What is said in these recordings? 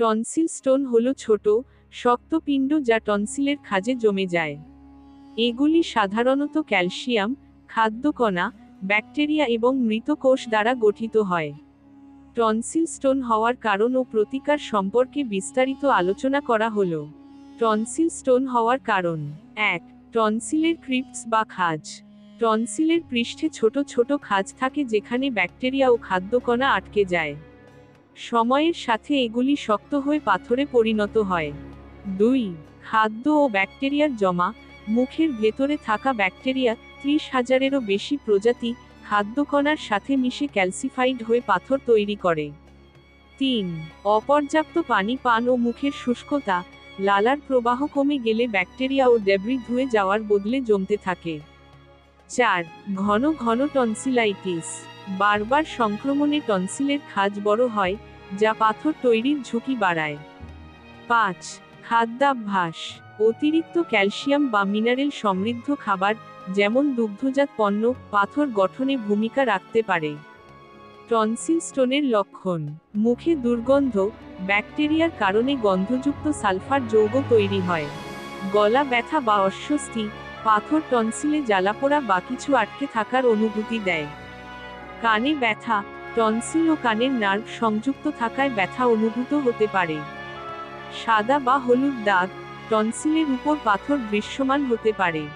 Tonsil stone হল ছোট, শক্ত পিণ্ড যা টনসিলের খাজে জমে যায়। এগুলি সাধারণত ক্যালসিয়াম, খাদ্যকণা, ব্যাকটেরিয়া এবং মৃত কোষ দ্বারা গঠিত হয়। টনসিল স্টোন হওয়ার কারণ ও প্রতিকার সম্পর্কে বিস্তারিত আলোচনা করা হল। টনসিল স্টোন হওয়ার কারণ। এক, টনসিলের ক্রিপ্টস বা খাজ। টনসিলের পৃষ্ঠে ছোট ছোট খাজ থাকে যেখানে ব্যাকটেরিয়া ও খাদ্যকণা আটকে যায়। সময়ের সাথে এগুলি শক্ত হয়ে পাথরে পরিণত হয়। দুই, খাদ্য ও ব্যাকটেরিয়ার জমা। মুখের ভেতরে থাকা ব্যাকটেরিয়া ত্রিশ হাজারেরও বেশি প্রজাতি খাদ্যকণার সাথে মিশে ক্যালসিফাইড হয়ে পাথর তৈরি করে। তিন, অপর্যাপ্ত পানি পান ও মুখের শুষ্কতা। লালার প্রবাহ কমে গেলে ব্যাকটেরিয়া ও ডেব্রি ধুয়ে যাওয়ার বদলে জমতে থাকে। চার, ঘন ঘন টনসিলাইটিস। বারবার সংক্রমণে টনসিলের খাজ বড় হয় যা পাথর তৈরির ঝুঁকি বাড়ায়। পাঁচ, খাদ্যাভ্যাস। অতিরিক্ত ক্যালসিয়াম বা মিনারেল সমৃদ্ধ খাবার, যেমন দুগ্ধজাত পণ্য, পাথর গঠনে ভূমিকা রাখতে পারে। টনসিল স্টোনের লক্ষণ। মুখে দুর্গন্ধ, ব্যাকটেরিয়ার কারণে গন্ধযুক্ত সালফার যৌগ তৈরি হয়। গলা ব্যথা বা অস্বস্তি, পাথর টনসিলে জ্বালাপোড়া বা কিছু আটকে থাকার অনুভূতি দেয়। কানে ব্যথা টনসিল ও কানের নার্ভ সংযুক্ত থাকায় ব্যথা অনুভূত হতে পারে। সাদা বা হলুদ দাগ টনসিলের উপর পাথর দৃশ্যমান হতে পারে।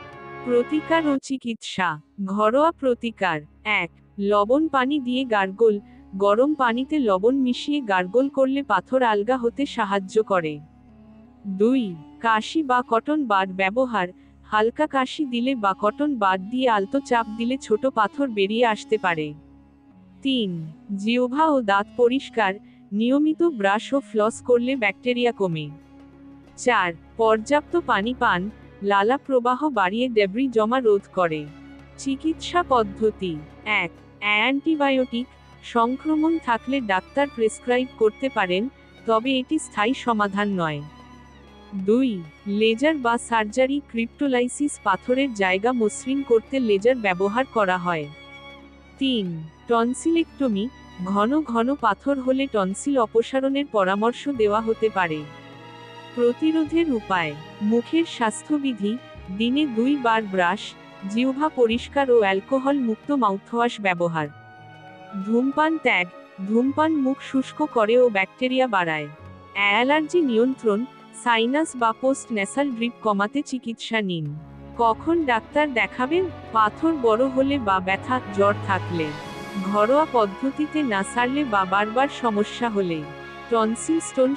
প্রতিকার ও চিকিৎসা। ঘরোয়া প্রতিকার। এক, লবণ পানি দিয়ে গার্গল। গরম পানিতে লবণ মিশিয়ে গার্গল করলে পাথর আলগা হতে সাহায্য করে। দুই, কাশি বা কটন বাড ব্যবহার। হালকা কাশি দিলে বা কটন বাদ দিয়ে আলতো চাপ দিলে ছোট পাথর বেরিয়ে আসতে পারে। তিন। জিওভা ও দাঁত পরিষ্কার, নিয়মিত ব্রাশ ও ফ্লস করলে ব্যাকটেরিয়া কমে। চার, পর্যাপ্ত পানি পান, লালা প্রবাহ বাড়িয়ে ডেব্রি জমা রোধ করে। চিকিৎসা পদ্ধতি, এক, অ্যান্টিবায়োটিক, সংক্রমণ থাকলে ডাক্তার প্রেসক্রাইব করতে পারেন, তবে এটি স্থায়ী সমাধান নয়। দুই, লেজার বা সার্জারি ক্রিপ্টোলাইসিস পাথরের জায়গা মসৃণ করতে লেজার ব্যবহার করা হয়। তিন, টনসিলেক্টমি, ঘন ঘন পাথর হলে টনসিল অপসারণের পরামর্শ দেওয়া হতে পারে। প্রতিরোধের উপায়, মুখের স্বাস্থ্যবিধি, দিনে দুই বার ব্রাশ, জিহ্বা পরিষ্কার ও অ্যালকোহল মুক্ত মাউথওয়াশ ব্যবহার। ধূমপান ত্যাগ, ধূমপান মুখ শুষ্ক করে ও ব্যাকটেরিয়া বাড়ায়। অ্যালার্জি নিয়ন্ত্রণ, সাইনাস বা পোস্ট ন্যাসাল ড্রিপ কমাতে চিকিৎসা নিন। কখন ডাক্তার দেখাবেন পাথর বড় হলে বা ব্যথা, জ্বর থাকলে। ঘরোয়া পদ্ধতিতে না সারলে বা বারবার সমস্যা হলে। Tonsil stone